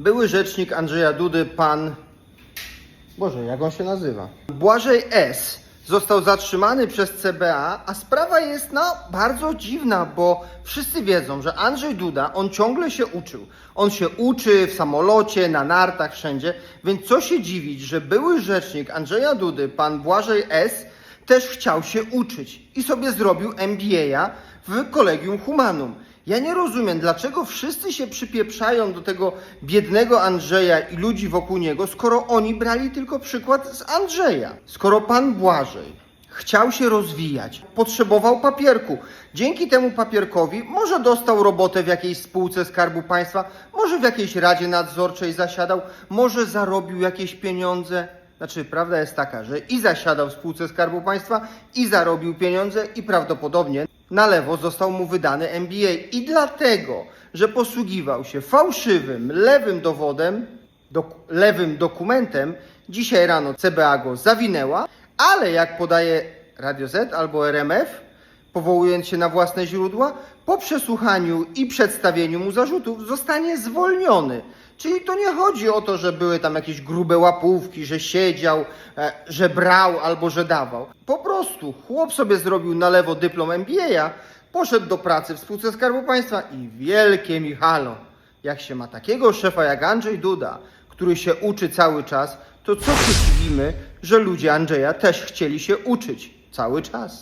były rzecznik Andrzeja Dudy, pan. Boże, jak on się nazywa? Błażej S. Został zatrzymany przez CBA, a sprawa jest no bardzo dziwna, bo wszyscy wiedzą, że Andrzej Duda, on ciągle się uczył. On się uczy w samolocie, na nartach, wszędzie, więc co się dziwić, że były rzecznik Andrzeja Dudy, pan Błażej S., też chciał się uczyć i sobie zrobił MBA w Kolegium Humanum. Ja nie rozumiem, dlaczego wszyscy się przypieprzają do tego biednego Andrzeja i ludzi wokół niego, skoro oni brali tylko przykład z Andrzeja. Skoro pan Błażej chciał się rozwijać, potrzebował papierku. Dzięki temu papierkowi może dostał robotę w jakiejś spółce Skarbu Państwa, może w jakiejś radzie nadzorczej zasiadał, może zarobił jakieś pieniądze. Znaczy, prawda jest taka, że i zasiadał w spółce Skarbu Państwa, i zarobił pieniądze, i prawdopodobnie na lewo został mu wydany MBA. I dlatego, że posługiwał się fałszywym, lewym dowodem, lewym dokumentem, dzisiaj rano CBA go zawinęła, ale jak podaje Radio Z albo RMF, powołując się na własne źródła, po przesłuchaniu i przedstawieniu mu zarzutów zostanie zwolniony. Czyli to nie chodzi o to, że były tam jakieś grube łapówki, że siedział, e, że brał albo że dawał. Po prostu chłop sobie zrobił na lewo dyplom MBA, poszedł do pracy w spółce Skarbu Państwa i wielkie Michalo, jak się ma takiego szefa jak Andrzej Duda, który się uczy cały czas, to co się dziwimy, że ludzie Andrzeja też chcieli się uczyć cały czas.